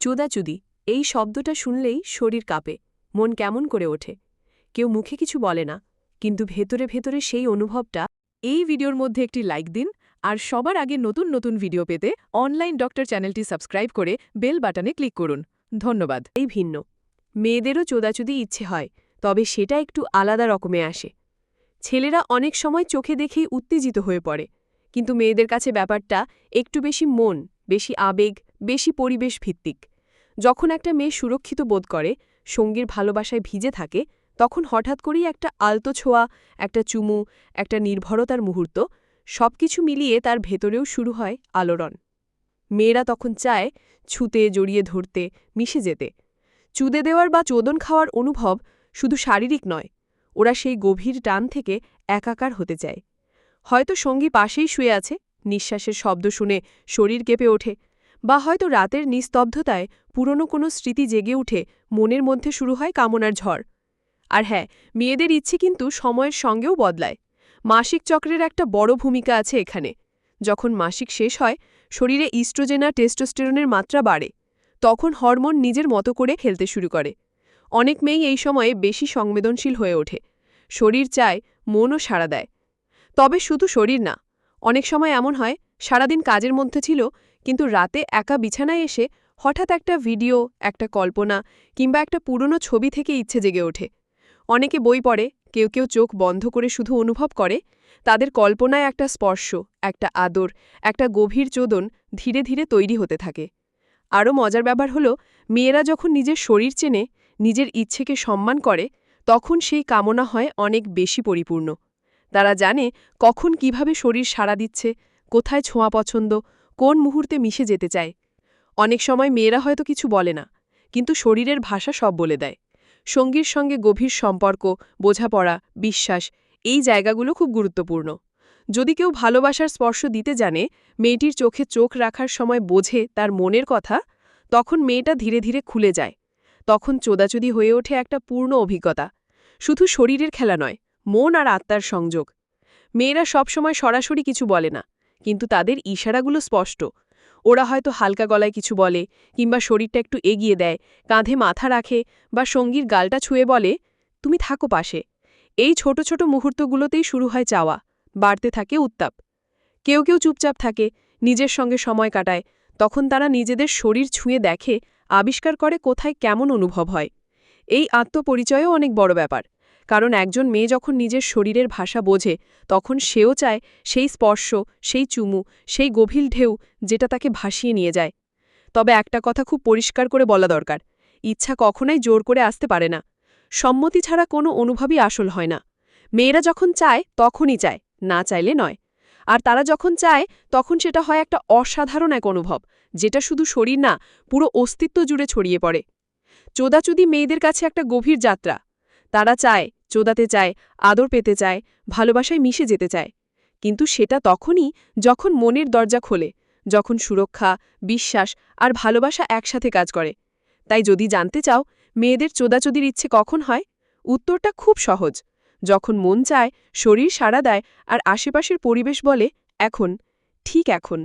চোদাচুদি, এই শব্দটা শুনলেই শরীর কাঁপে, মন কেমন করে ওঠে। কেউ মুখে কিছু বলে না, কিন্তু ভেতরে ভেতরে সেই অনুভবটা, এই ভিডিওর মধ্যে একটি লাইক দিন, আর সবার আগে নতুন নতুন ভিডিও পেতে অনলাইন ডক্টর চ্যানেলটি সাবস্ক্রাইব করে বেল বাটনে ক্লিক করুন। ধন্যবাদ। এই ভিন্ন। মেয়েদেরও চোদাচুদি ইচ্ছে হয়, তবে সেটা একটু আলাদা রকমে আসে। ছেলেরা অনেক সময় চোখে দেখেই উত্তেজিত হয়ে পড়ে, কিন্তু মেয়েদের কাছে ব্যাপারটা একটু বেশি মন, বেশি আবেগ, বেশি পরিবেশ ভিত্তিক যখন একটা মেয়ে সুরক্ষিত বোধ করে, সঙ্গীর ভালোবাসায় ভিজে থাকে, তখন হঠাৎ করেই একটা আলতো ছোঁয়া, একটা চুমু, একটা নির্ভরতার মুহূর্ত, সবকিছু মিলিয়ে তার ভেতরেও শুরু হয় আলোড়ন। মেয়েরা তখন চায় ছুতে, জড়িয়ে ধরতে, মিশে যেতে। চুদে দেওয়ার বা চোদন খাওয়ার অনুভব শুধু শারীরিক নয়, ওরা সেই গভীর টান থেকে একাকার হতে চায়। হয়তো সঙ্গী পাশেই শুয়ে আছে, নিঃশ্বাসের শব্দ শুনে শরীর কেঁপে ওঠে। বা হয়তো রাতের নিস্তব্ধতায় পুরনো কোনো স্মৃতি জেগে উঠে মনের মধ্যে শুরু হয় কামনার ঝড়। আর হ্যাঁ মেয়েদের ইচ্ছে কিন্তু সময়ের সঙ্গেও বদলায়। মাসিক চক্রের একটা বড় ভূমিকা আছে এখানে। যখন মাসিক শেষ হয়, শরীরে ইস্ট্রোজেনা টেস্টোস্টেরনের মাত্রা বাড়ে। তখন হরমোন নিজের মতো করে খেলতে শুরু করে। অনেক মেয়েই এই সময়ে বেশি সংবেদনশীল হয়ে ওঠে। শরীর চায়, মনও সাড়া দেয়। তবে শুধু শরীর না, অনেক সময় এমন হয় সারাদিন কাজের মধ্যে ছিল, কিন্তু রাতে একা বিছানায় এসে হঠাৎ একটা ভিডিও, একটা কল্পনা কিংবা একটা পুরনো ছবি থেকে ইচ্ছে জেগে ওঠে। অনেকে বই পড়ে, কেউ কেউ চোখ বন্ধ করে শুধু অনুভব করে। তাদের কল্পনায় একটা স্পর্শ, একটা আদর, একটা গভীর চোদন ধীরে ধীরে তৈরি হতে থাকে। আরও মজার ব্যাপার হলো, মেয়েরা যখন নিজের শরীর চেনে, নিজের ইচ্ছেকে সম্মান করে, তখন সেই কামনা হয় অনেক বেশি পরিপূর্ণ। তারা জানে কখন কীভাবে শরীর সাড়া দিচ্ছে কোথায় ছোঁয়া পছন্দ, কোন মুহূর্তে মিশে যেতে চায়। অনেক সময় মেয়েরা হয়তো কিছু বলে না, কিন্তু শরীরের ভাষা সব বলে দেয়। সঙ্গীর সঙ্গে গভীর সম্পর্ক, বোঝাপড়া, বিশ্বাস, এই জায়গাগুলো খুব গুরুত্বপূর্ণ। যদি কেউ ভালোবাসার স্পর্শ দিতে জানে, মেয়েটির চোখে চোখ রাখার সময় বোঝে তার মনের কথা, তখন মেয়েটা ধীরে ধীরে খুলে যায়। তখন চোদাচুদি হয়ে ওঠে একটা পূর্ণ অভিজ্ঞতা। শুধু শরীরের খেলা নয়, মন আর আত্মার সংযোগ। মেয়েরা সবসময় সরাসরি কিছু বলে না। কিন্তু তাদের ইশারাগুলো স্পষ্ট। ওরা হয়তো হালকা গলায় কিছু বলে, কিংবা শরীরটা একটু এগিয়ে দেয়, কাঁধে মাথা রাখে, বা সঙ্গীর গালটা ছুঁয়ে বলে, তুমি থাকো পাশে। এই ছোট ছোট মুহূর্তগুলোতেই শুরু হয় চাওয়া, বাড়তে থাকে উত্তাপ। কেউ কেউ চুপচাপ থাকে, নিজের সঙ্গে সময় কাটায়, তখন তারা নিজেদের শরীর ছুঁয়ে দেখে, আবিষ্কার করে কোথায় কেমন অনুভব হয়। এই আত্মপরিচয়ও অনেক বড় ব্যাপার। কারণ একজন মেয়ে যখন নিজের শরীরের ভাষা বোঝে, তখন সেও চায় সেই স্পর্শ, সেই চুমু, সেই গভীর ঢেউ যেটা তাকে ভাসিয়ে নিয়ে যায়। তবে একটা কথা খুব পরিষ্কার করে বলা দরকার, ইচ্ছা কখনোই জোর করে আসতে পারে না। সম্মতি ছাড়া কোনো অনুভবই আসল হয় না। মেয়েরা যখন চায়, তখনই চায়, না চাইলে নয়। আর তারা যখন চায়, তখন সেটা হয় একটা অসাধারণ এক অনুভব, যেটা শুধু শরীর না, পুরো অস্তিত্ব জুড়ে ছড়িয়ে পড়ে। চোদাচুদি মেয়েদের কাছে একটা গভীর যাত্রা। তারা চায় চোদাতে চায় আদর পেতে চায় ভালোবাসায় মিশে যেতে চায়। কিন্তু সেটা তখনই যখন মনের দরজা খোলে, যখন সুরক্ষা, বিশ্বাস আর ভালোবাসা একসাথে কাজ করে। তাই যদি জানতে চাও মেয়েদের চোদাচোদির ইচ্ছে কখন হয়? উত্তরটা খুব সহজ। যখন মন চায়, শরীর সাড়া দেয় আর আশেপাশের পরিবেশ বলে, এখন, ঠিক এখন।